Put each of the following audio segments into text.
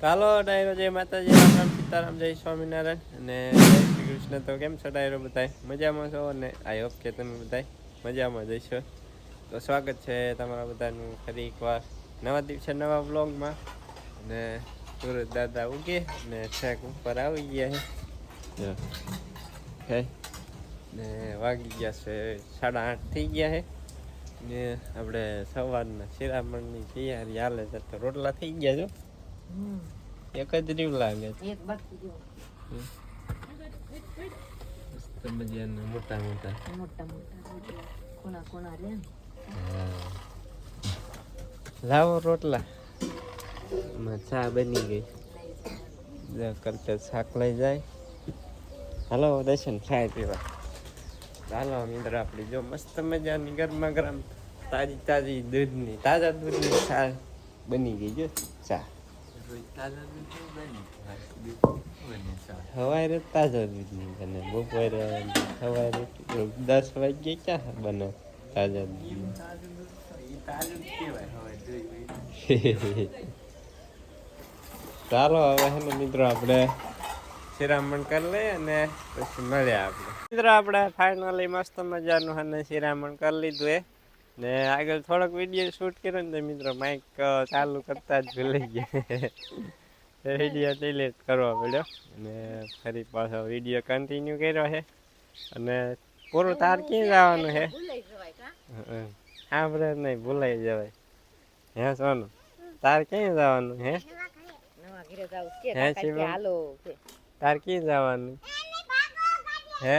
કાલો ડાયરો જય માતાજી રામ રામ સીતારામ જય સ્વામિનારાયણ અને જય શ્રી કૃષ્ણ. તો કેમ છો ડાયરો બધાય? મજામાં છો? અને આઈ હોપ કે તમે બધાય મજામાં જઈશો તો સ્વાગત છે તમારા બધાનું ફરી એકવાર નવા દિવસે નવા બ્લોગમાં અને સુરત દાદા ઉગે અને છેક ઉપર આવી ગયા છે. ને વાગી ગયા છે સાડા આઠ થઈ ગયા છે. ને આપણે સવારના શિરામણની તૈયારી હાલે છે. તો રોટલા થઈ ગયા છો? એક જ રીવ લાગે એક બાકી જો. મસ્ત મજાના મોટા મોટા. મોટા મોટા કોણા કોણા રે લાવો રોટલા. એમાં ચા બની ગઈ. જો કરતે શાક લઈ જાય. હાલો દર્શન ચાય પીવા. હાલો મિત્ર આપણી જો મસ્ત મજાની ગરમા ગરમ તાજી તાજી દૂધની તાજા દૂધની ચા બની ગઈ જો ચા. સવારે તાજો દૂધની બને. બપોરે સવારે દસ વાગે ક્યાં બને તાજા ચાલો, હવે હેને મિત્રો આપણે શિરામણ કરી લઈએ અને પછી મળ્યા આપણે. મિત્રો, આપણે ફાઇનલી મસ્ત મજાનું અને શિરામણ કરી લીધું એ ને આગળ થોડોક વીડિયો શૂટ કર્યો ને મિત્રો માઇક ચાલુ કરતા જ ભૂલી ગયા. વીડિયો ડિલીટ કરવો પડ્યો. અને ફરી પાછો વીડિયો કન્ટિન્યુ કર્યો છે. અને પૂરું તાર ક્યાં જવાનું છે? ભૂલાઈ આપણે નહીં ભૂલાઈ જવાય. હે સોનું તાર ક્યાં જવાનું હે તાર ક્યાં જવાનું? હે?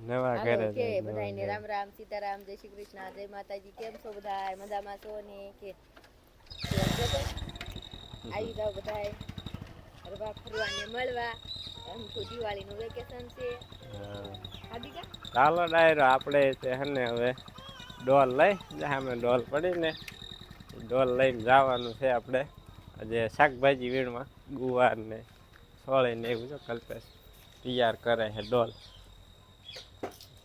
નવા ઘરે કે. રામ રામ સીતારામ જય શ્રી કૃષ્ણ જય માતાજી કેમ છો બધાય? મજામાં છો ને? કે? આવી હરવા મળવા. એમ તો દિવાળીનું વેકેશન છે. હા. ચાલો ડાયરો આપણે છે હવે ડોલ લઈ સામે ડોલ પડી ને ડોલ લઈને જવાનું છે આપણે. આજે શાકભાજી વીણમાં ગુવાર ને સોળે ને એવું જો કલ્પેશ તૈયાર કરે છે ડોલ.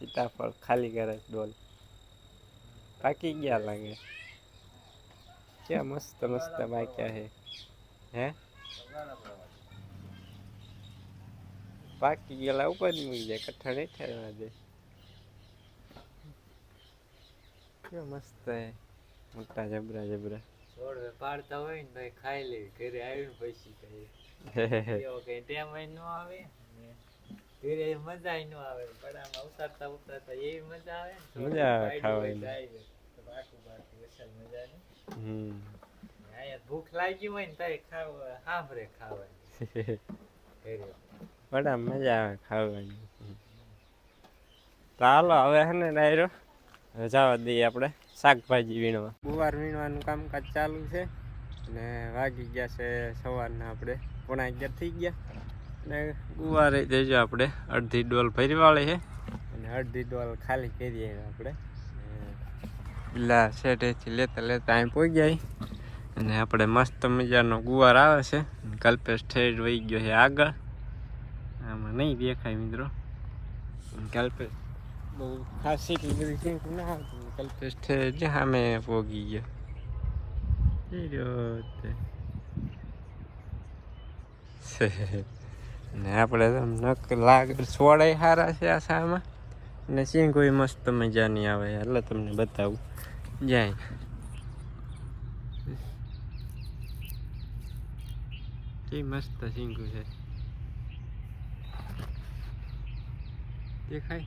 સીતાફળ ખાલી કરે ડોલ. પાકી ગયા લાગે. ક્યાં મસ્ત મસ્ત પાક્યા છે. હે? પાકી ગયેલા ઉપર મૂકી જાય કઠણ નહીં ઠરવા દે. કેવા મસ્ત હે મોટા જબરા જબરા. છોડ પાડતા હોય ને તો ખાઈ લેવી ઘરે આવીને પછી કહીએ ટેમ ન આવે. ને મજા ન આવે પડામાં ઉતારતા ઉતારતા એવી મજા આવે મજા આવે ખાવાની. વાયડું હોય તો પાકું પાકું અસલ મજાની હમ. અહીંયા ભૂખ લાગી હોય ને તોય ખાવ સાંભળે ખાવાની. બડા મજા આવે ખાવાની. તો હવે હે ને ડાયરો જવા દઈએ આપણે શાકભાજી વીણવા. બુવાર વીણવાનું કામકાજ ચાલુ છે ને વાગી ગયા છે સવારના આપણે. પોણા અગિયાર થઈ ગયા. ને ગુવારે દેજો આપણે. અડધી ડોલ ભરવાળી છે. અને અડધી ડોલ ખાલી કરીએ આપણે. પેલા શેઠેથી લેતા લેતા અહીં પહોંચી જાય અને આપણે મસ્ત મજાનો ગુવાર આવે છે. કલ્પેશ ઠેઠ વહી ગયો છે આગળ. આમાં નહીં દેખાય મિત્રો. કલ્પેશ બહુ ખાસી એટલી બધી ના આવતી કલ્પેશ ઠેઠ સામે પોગી ગયો. તે. ને આપણે નક લાગ સોળાય સારા છે આ સામાં. ને સિંગ કોઈ મસ્ત મજાની આવે, એટલે તમને બતાવું. જાય. એ મસ્ત સિંગુ છે. દેખાય?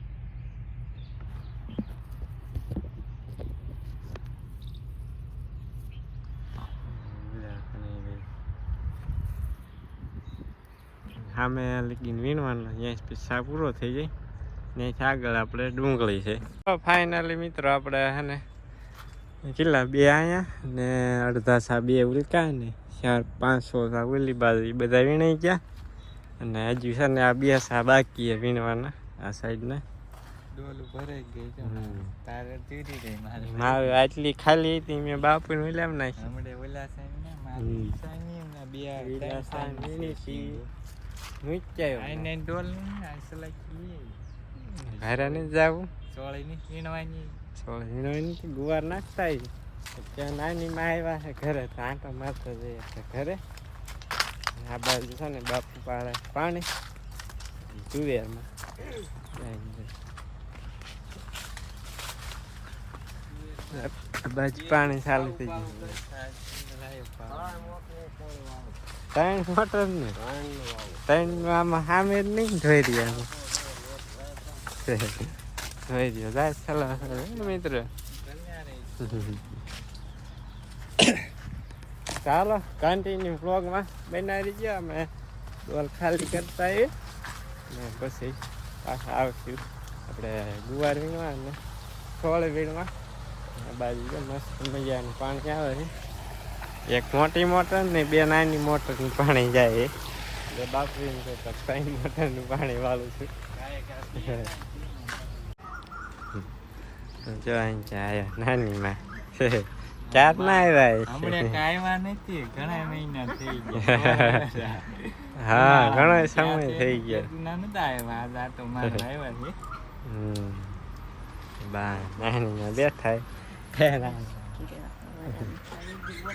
સામે લગીને વીણવાનું અહીંયા પૈસા પૂરો થઈ જાય. ત્યાંથી આગળ આપણે ડુંગળી છે. ફાઇનલી મિત્રો આપણે હે ને કેટલા બે અહીંયા ને અડધા સા બે ઉલકા ને ચાર પાંચસો સા ઓલી બાજુ બધા વીણાઈ ગયા. અને હજુ છે ને આ બે સા બાકી વીણવાના આ સાઈડના મારે આટલી ખાલી હતી મેં નાખી. સાઈન ને હમ. મારી સાઈન ને બે ઓલા ત્રણ સાઈન સાઈન વીણી વીણી હતી. હતી. મૂક્યા આઈને ડોલ ને આ સલાકી ઘરે ને જવું ચોળી ની વીણવાની ગુવાર નાખતા આવી ત્યાં નાની માં આવ્યા છે ઘરે તો આંટો મારતો જઈએ છે ઘરે આ બાજુ છે ને બાપુ પાડે પાણી તુવેરમાં બાજુ પાણી ચાલુ થઈ ગયું ત્રણ મોટર ને ત્રણ આમાં સામે જ નહીં ધોઈ રહ્યા ધોઈ રહ્યો જાય ચાલો મિત્ર. ચાલો કન્ટિન્યુ બ્લોગમાં બનાવી દઈએ અમે ડોલ ખાલી કરતા એ ને પછી પાછા આવશું. આપણે ગુવાર વીણવા અને છોળ વીણવા બાજુ મસ્ત મજાનું પાણી આવે છે. એક મોટી મોટર ને બે નાની મોટરનું પાણી જાય એટલે બાપરીને તો ત્રણ મોટરનું પાણી વાળું છું. જો અહીં આવ્યા નાની માં ચાર ના આવ્યા નથી ઘણા મહિના થઈ ગયા. હા ઘણો સમય થઈ ગયો. નતા આવ્યા આજ આ તો મારા આવ્યા છે. બા નાની માં બેઠા પહેલા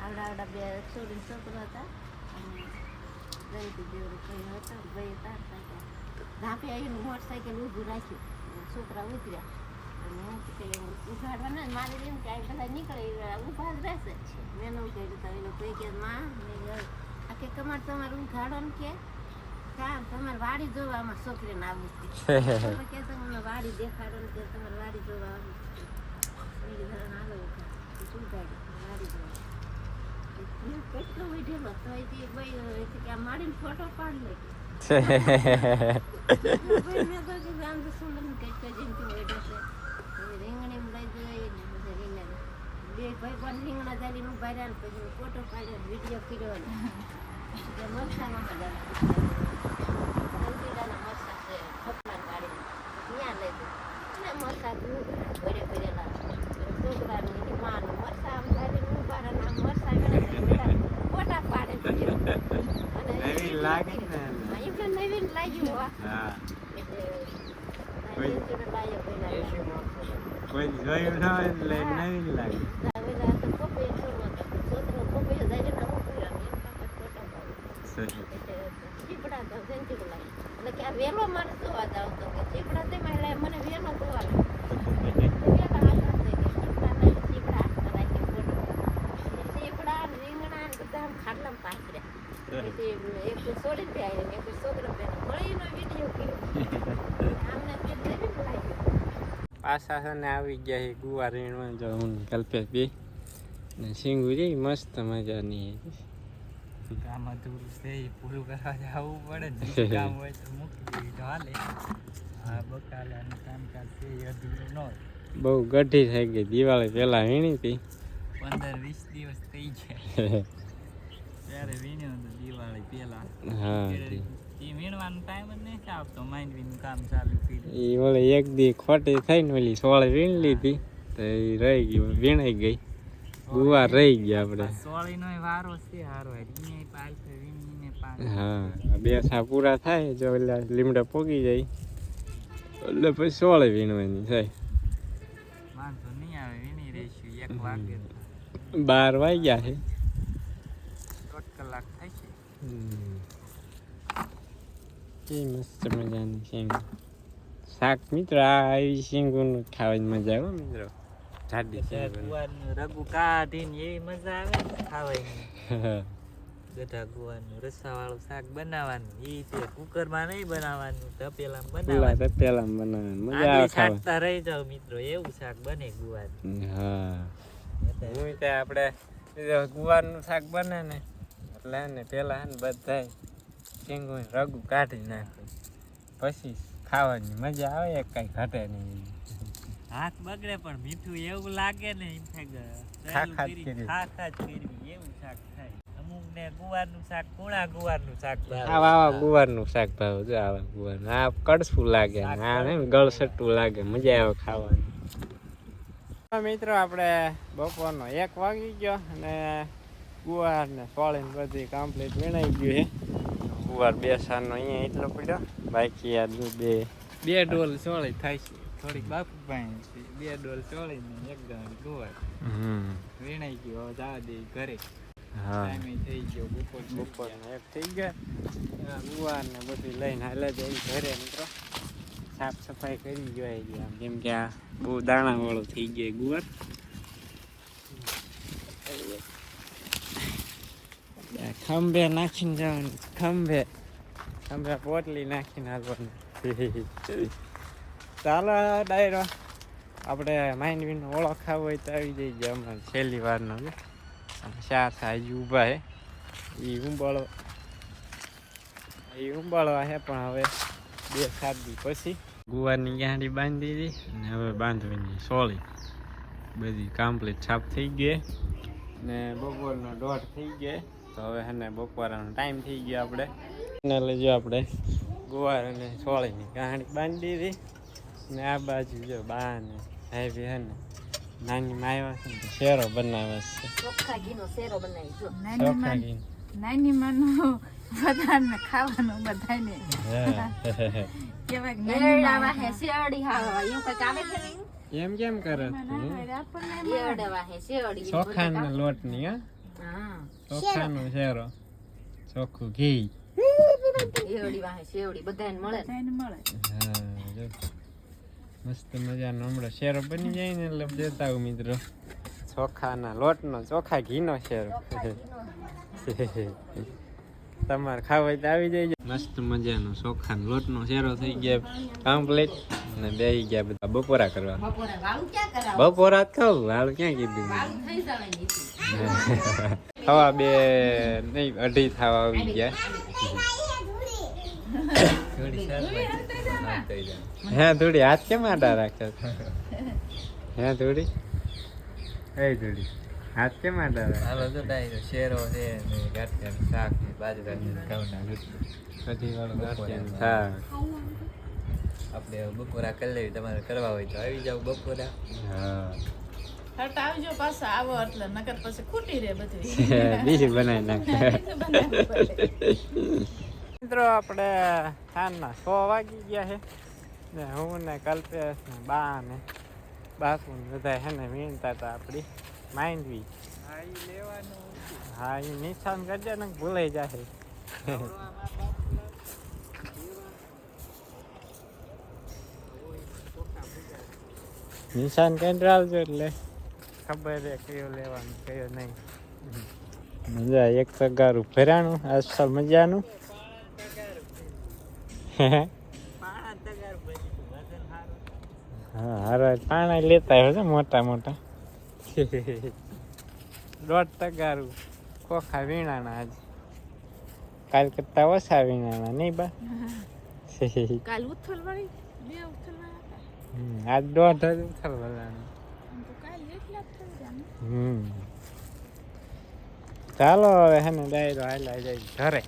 આવડા આવડા બે છોડીને છોકરો હતા. અને દહીથી જેવડું કંઈ હતો. ભાઈ તાર સાયકલ. ધાપે આવીને મોટરસાયકલ ઊભું રાખ્યું. છોકરા ઉતર્યા. અને હું કે કઈ ઉઘાડવા ના મારે એમ કે આ બધા નીકળે ઊભા જ રહેશે મેં એનું કહ્યું તો એ લોકો કે માં મેં આ કે તમારે તમારું ઉઘાડવાનું કે? કામ તમારે વાડી જોવા અમારે છોકરીને આવું કે તમને વાડી દેખાડો ને કે તમારે વાડી જોવા આવું ફોટો પાડ્યો વીડિયો કર્યો ને કે મરચાંમાં મજા રંગીલાના મરચાં છે ખપલાની વાડીમાં. ત્યાં લઈ ગઈ અને મરચાં દૂર ભરે ભરેલા છોકરાનું એની માનું મરચાં આમ ચાલીને ઊભા રહે ને આમ મરચાં વેણે છે બધા ફોટા પાડે છે અને નવીન લાગે ને હા, એમને નવીન લાગ્યું હો. હા એટલે કોઈ- એસીને લાગ્યો પહેલા. કોઈ જોયું ન હોય એટલે નવીન લાગે ના, પેલા તો પપૈયા છોડવા હતા. છોકરો પપૈયો જાય ને આમ ઊભી રહે. એમ કાકા ફોટા પાડે. એટલે મારે જોવા જાવ તો કે ચીપડા તેમાં એટલે મને વેલો જોવા લાગે. વેલા હાથમાં થઈ ગયા. ચીપડા નહીં, ચીપડા હાથમાં રાખી ફોટો પાડે. એ ચીપડા ને એક એક છોકરો મળીનો વીડિયો કર્યો આમને પાછા છે ને આવી ગયા છે ગુવા રેણવા જો હું કલ્પેશ બે ને સિંગુ રે મસ્ત મજાની કામ અધૂરું છે એ પૂરું કરવા જવું પડે. ને કામ હોય તો મૂકી દેવી તો હાલે. આ બકાલાનું કામકાજ છે એ અધૂરું ન હોય. બહુ ગઢી થઈ ગઈ. દિવાળી પહેલા વીણી હતી પંદર વીસ દિવસ થઈ ગયા. ત્યારે વીણ્યો તો દિવાળી પહેલા. હા એ વીણવાનો ટાઈમ જ નહીં આવતો. માંડવીનું કામ ચાલુ કર્યું. એ ઓલે એક દી ખોટી થઈ ને ઓલી સોળે વીણ લીધી. તો એ રહી ગઈ વીણાઈ ગઈ. ગુવાર રહી ગયા આપણે. સોળીનો વારો છે હારો. ઈને પાલ છે પાલ હા બે સા પૂરા થાય જો એટલે લીમડા પોગી જાય. એટલે પછી સોળે વીણવાની થાય. વાંધો નહીં આવે વીણી રહીશું એક વાગે. બાર વાગ્યા છે. દોઢ કલાક થશે એ મસ્ત મજાની શેંગ. શાક મિત્ર આ આવી શીંગોનું ખાવાની મજા આવે મિત્રો. જાડી. ગુવારનું રગુ કાઢીને એવી મજા આવે ને ખાવાની. બધા ગુવારનું રસાવાળું શાક બનાવવાનું. એ છે કુકરમાં નહીં બનાવવાનું તપેલામાં પુલા બનાવવાનું. તો પેલા બનાવવાની. મજા આવે શાકતા રહી જાવ મિત્રો એવું શાક બને ગુવાર હા. હું તે આપણે ગુવારનું શાક બને ને એટલે ને પેલા ને બધા શીંગું રગું કાઢી નાખે. પછી ખાવાની મજા આવે એક કઈ ઘટે નહીં. હાથ બગડે પણ મીઠું એવું લાગે ને એમ થાય કે ખા તળેલું ખા જ કરી, કરવી. એવું શાક થાય. અમુક ને ગુવારનું શાક કુણા ગુવારનું શાક ભાવે. આવા આવા ગુવારનું શાક ભાવ જો આવા ગુવાર આ કડસું લાગે ને આ ને ગળસટું લાગે મજા આવે ખાવાની. મિત્રો આપણે બપોરનો એક વાગી ગયો અને ગુવાર ને સોળીને બધી કમ્પ્લીટ વીણાઈ ગયું છે. ગુવાર બે સારનો અહીંયા એટલો પડ્યો. બાકી આ બે બે ડોલ સોળી થાય છે. થોડીક બાપુ ભાઈ બે ડોલ ચોળીને એક ડોલ ગુવાર હમ વીણાઈ ગયો હવે જવા દે ઘરે હા ટાઈમે થઈ ગયો બપોર બપોરના એક થઈ ગયા ગુવાર ને બધું લઈને હાલે જઈ ઘરે મિત્રો સાફ સફાઈ કરી જોઈએ છે આમ કેમ કે આ બહુ દાણા વાળો થઈ ગયો ગુવાર આ ખંભે નાખીને જવાનું ખંભે ખંભે પોટલી નાખીને હાલવાનું ચાલો ડાયરો. આપણે માઇન્ડ ઓળખાવ હોય તો આવી જઈ જાય અમારે છેલ્લી વારનો છે. ચાર થાય ઊભા હે એ ઉંબાળો એ ઉંબાળવા હે પણ હવે બે સાત દી પછી ગુવારની ગાંડી બાંધી દીધી અને હવે બાંધવાની સોળી. બધી કમ્પ્લીટ છાપ થઈ ગઈ ને બપોરનો દોઢ થઈ ગયો તો હવે હેને બપોરાનો ટાઈમ થઈ ગયો આપણે. ને લેજો આપણે ગુવાર અને સોળીની ગાંડી બાંધી દીધી ને આ બાજુ જો બા ને હેવી હે ને. નાની માયવા છે શેરો બનાવે છે. ચોખ્ખા ઘીનો શેરો બનાવી જો. માં ઘી નાની માનું બધાને ખાવાનું બધાને. હા. કેવાય નાની માં શેરડી હાવા એવું છે એમ કેમ કરે ના તું? હોય આપણને એરડા વાહે શેરડી ચોખાના લોટની હા? હા. ચોખાનો શેરો. ચોખ્ખું ઘી. એરડી વાહે શેરડી બધાને મળે ને. બધાને મળે. હા જો. મસ્ત મજાનો હમણાં શેરો બની જાય ને એટલે દેતા આવું મિત્રો. ચોખાના લોટનો, ચોખા ઘીનો શેરો. તમારે ખાવા તો આવી જાય મસ્ત મજાનો ચોખાનો લોટનો શેરો થઈ ગયા. કમ્પ્લીટ ને બેસી ગયા બધા બપોરા કરવા. બપોરે વાળું ખાવ? હાલ ક્યાં કીધું? વાળું થવા બે નહીં, અઢી થવા આવી ગયા. હે થોડી હાથ કેમ આડા રાખે છે? હે થોડી એ થોડી હાથ કેમ આડા રાખે હાલો તો ડાયરો શેરો છે ને ગાંઠિયાનું શાક ને બાજરાની ઘઉંના રોટલી. કઢી વાળો બપોરા. શાક. આપણે બપોરા કરી લેવી તમારે કરવા હોય તો આવી જાવ બપોરા. હા. હટ આવજો પાછા આવો એટલે નકર પછી ખૂટી રહે બધી. બીજી બનાવી નાખે. મિત્રો આપણે સાંજના સો વાગી ગયા છે. ને હું ને કલ્પેશ ને બા ને બાપુ ને બધા છે ને વીણતા હતા આપણી માંડવી. હા એ નિશાન કરજે ને ભૂલાઈ જશે. નિશાન કંટાળજો એટલે ખબર છે કયો લેવાનું કયો નહીં. મજા એક તગારું ફેરાણું આજ મજાનું. હા હારો પાણા લેતા હોય છે મોટા મોટા. દોઢ તગારું. ખોખા વીણાના આજ. કાલ કરતા ઓછા વીણાના નહીં બા? કાલ ઉથલ વાળી બે ઉથલ આજ દોઢ જ ઉથલવાના તો કાલ એટલા જ થઈ ગયા ને. હમ. ચાલો હવે હે ને ડાયરો હાલ્યા જાય ઘરે.